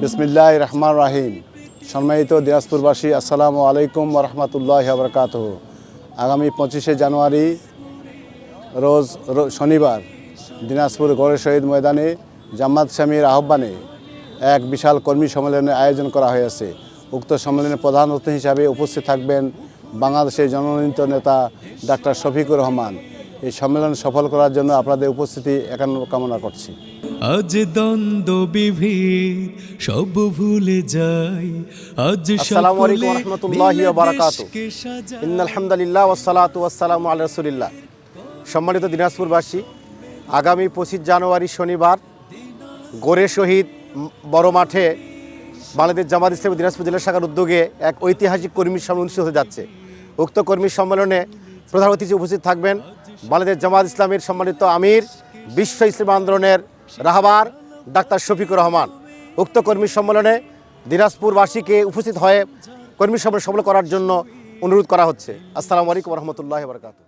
বিসমিল্লাহ রহমান রাহিম। সম্মানিত দিনাজপুরবাসী, আসসালামু আলাইকুম রহমতুল্লাহ বরকাত আগামী পঁচিশে জানুয়ারি, রোজ শনিবার, দিনাজপুর গড়ে শহীদ ময়দানে জামাত স্বামীর আহ্বানে এক বিশাল কর্মী সম্মেলনের আয়োজন করা হয়েছে উক্ত সম্মেলনে প্রধান অতিথি হিসাবে উপস্থিত থাকবেন বাংলাদেশের জননীত নেতা ডাক্তার শফিকুর রহমান। এই সম্মেলন সফল করার জন্য আপনাদের উপস্থিতি একান্ন কামনা করছি আজ দ্বন্দ্ব বিভেদ সব ভুলে যাই আজ আসসালামু আলাইকুম রহমতুল্লাহি ওয়া বারাকাতুহু। দেশকে সাজাই। ইন আলহামদুলিল্লাহ ওসালাত ওয়াসালাম আল রসুলিল্লাহ সম্মানিত দিনাজপুরবাসী আগামী পঁচিশ জানুয়ারি শনিবার গোরে শহীদ বড় মাঠে বাংলাদেশ জামাত ইসলামী দিনাজপুর জেলা শাখার উদ্যোগে এক ঐতিহাসিক কর্মী সম্মেলন অনুষ্ঠিত হতে যাচ্ছে উক্ত কর্মী সম্মেলনে প্রধান অতিথি উপস্থিত থাকবেন বাংলাদেশ জামাত ইসলামের সম্মানিত আমির, বিশ্ব ইসলাম আন্দোলনের রাহবার ডাক্তার শফিকুর রহমান। উক্ত কর্মী সম্মেলনে দিনাজপুরবাসীকে উপস্থিত হয়ে কর্মী সম্মেলন সফল করার জন্য অনুরোধ করা হচ্ছে। আসসালামু আলাইকুম রহমতুল্লাহ বরকাত